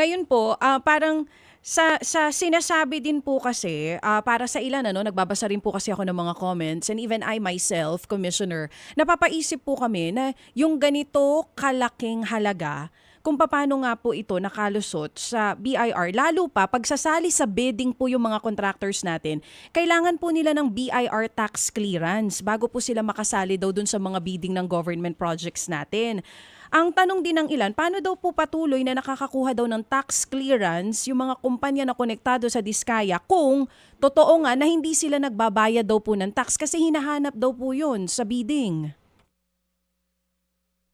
Ngayon po, ah, parang sa sa sinasabi din po kasi ah, para sa ilan ano nagbabasa rin po kasi ako ng mga comments and even I myself commissioner napapaisip po kami na yung ganito kalaking halaga kung paano nga po ito nakalusot sa BIR lalo pa pagsasali sa bidding po yung mga contractors natin kailangan po nila ng BIR tax clearance bago po sila makasali daw dun sa mga bidding ng government projects natin ang tanong din ng ilan, paano daw po patuloy na nakakakuha daw ng tax clearance yung mga kumpanya na konektado sa Diskaya kung totoo nga na hindi sila nagbabayad daw po ng tax kasi hinahanap daw po yun sa bidding.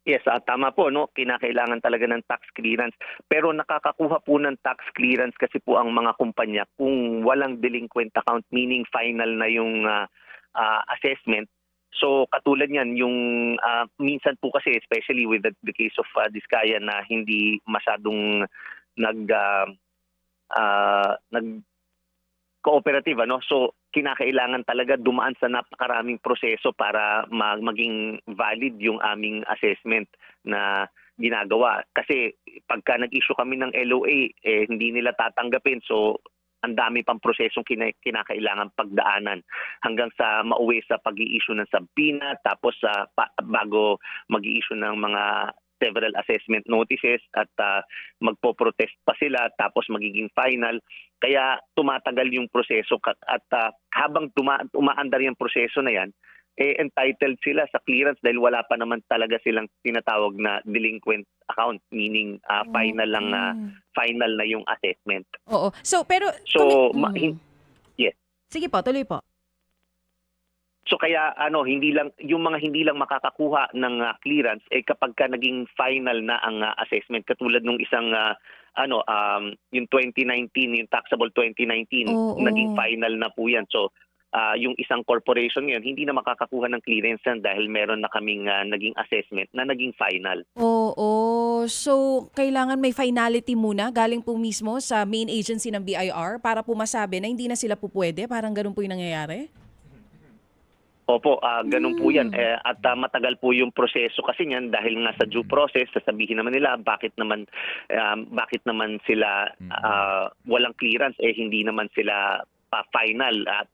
Yes, ah, tama po, no? Kinakailangan talaga ng tax clearance. Pero nakakakuha po ng tax clearance kasi po ang mga kumpanya kung walang delinquent account, meaning final na yung ah, ah, assessment. So katulad niyan, yung ah, minsan po kasi, especially with the, the case of uh, Diskaya na hindi masyadong nag ah, ah, nag cooperative ano so kinakailangan talaga dumaan sa napakaraming proseso para ma- maging valid yung aming assessment na ginagawa. Kasi pagka nag-issue kami ng LOA eh hindi nila tatanggapin. So ang dami pang prosesong kina- kinakailangan pagdaanan. Hanggang sa mauwi sa pag-i-issue ng sabina tapos sa pa- bago mag-i-issue ng mga several assessment notices at ah, magpo-protest pa sila tapos magiging final kaya tumatagal yung proseso at ah, habang tuma- umaandar yung proseso na yan eh entitled sila sa clearance dahil wala pa naman talaga silang tinatawag na delinquent account meaning ah, final lang na Mm. final na yung assessment Oo. So, pero... So, Mm. yes. Sige po, tuloy po. So kaya ano hindi lang yung mga hindi lang makakakuha ng ah, clearance eh kapag ka naging final na ang ah, assessment katulad nung isang ah, ano um yung 2019 yung taxable 2019 Oo. naging final na po yan. So ah, yung isang corporation ngayon hindi na makakakuha ng clearance yan dahil meron na kaming ah, naging assessment na naging final. Oo. So, kailangan may finality muna galing po mismo sa main agency ng BIR para po masabi na hindi na sila po pwede. Parang ganun po yung nangyayari. Opo, ah ganun po yan. Mm. Eh, at ah, matagal po yung proseso kasi niyan dahil nga sa due process, sasabihin naman nila bakit naman um, bakit naman sila ah, walang clearance eh hindi naman sila pa final at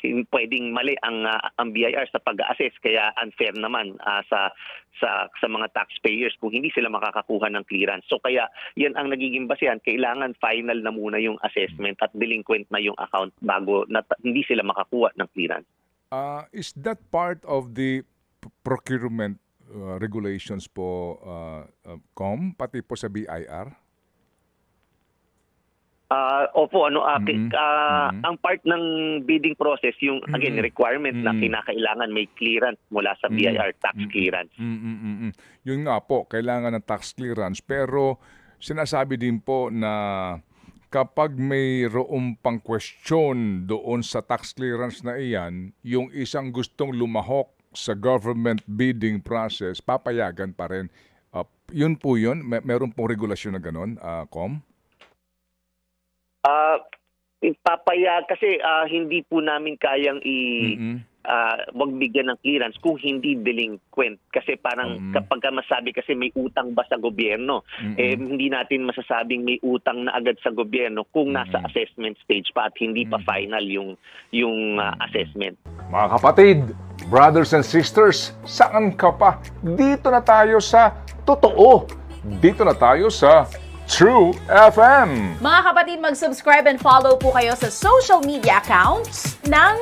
hin- pwedeng mali ang ah, ang BIR sa pag-assess kaya unfair naman ah, sa sa sa mga taxpayers kung hindi sila makakakuha ng clearance. So kaya yan ang nagiging basehan, kailangan final na muna yung assessment at delinquent na yung account bago na, hindi sila makakuha ng clearance. Uh, is that part of the procurement uh, regulations po, uh, uh, COM, pati po sa BIR? Ah, opo, ano, ki- Mhm. ah, Mhm. ang part ng bidding process, yung, again, Mhm. requirement na Mhm. kinakailangan may clearance mula sa. BIR, tax Mhm. clearance. Mm, mm, mm, mm. Yun nga po, kailangan ng tax clearance. Pero sinasabi din po na kapag mayroong pang question doon sa tax clearance na iyan, yung isang gustong lumahok sa government bidding process, papayagan pa rin. Uh, yun po yun. May, meron pong regulasyon na ganun, uh, COM? Ah, papaya, kasi ah, hindi po namin kayang i... Mm-mm. Ah, wag bigyan ng clearance kung hindi delinquent. Kasi parang Mhm. kapag ka masabi kasi may utang ba sa gobyerno, Mm-mm. eh hindi natin masasabing may utang na agad sa gobyerno kung nasa Mhm. assessment stage pa at hindi pa Mhm. final yung yung Mhm. assessment. Mga kapatid, brothers and sisters, saan ka pa? Dito na tayo sa totoo. Dito na tayo sa True FM. Mga kapatid, mag-subscribe and follow po kayo sa social media accounts ng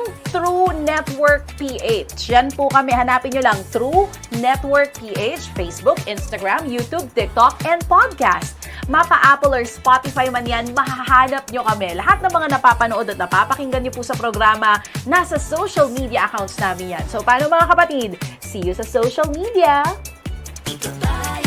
Network PH. Yan po kami. Hanapin nyo lang True Network PH, Facebook, Instagram, YouTube, TikTok, and podcast. Mapa Apple or Spotify man yan, mahahanap nyo kami. Lahat ng mga napapanood at napapakinggan nyo po sa programa, nasa social media accounts namin yan. So, paano mga kapatid? See you sa social media! Tayo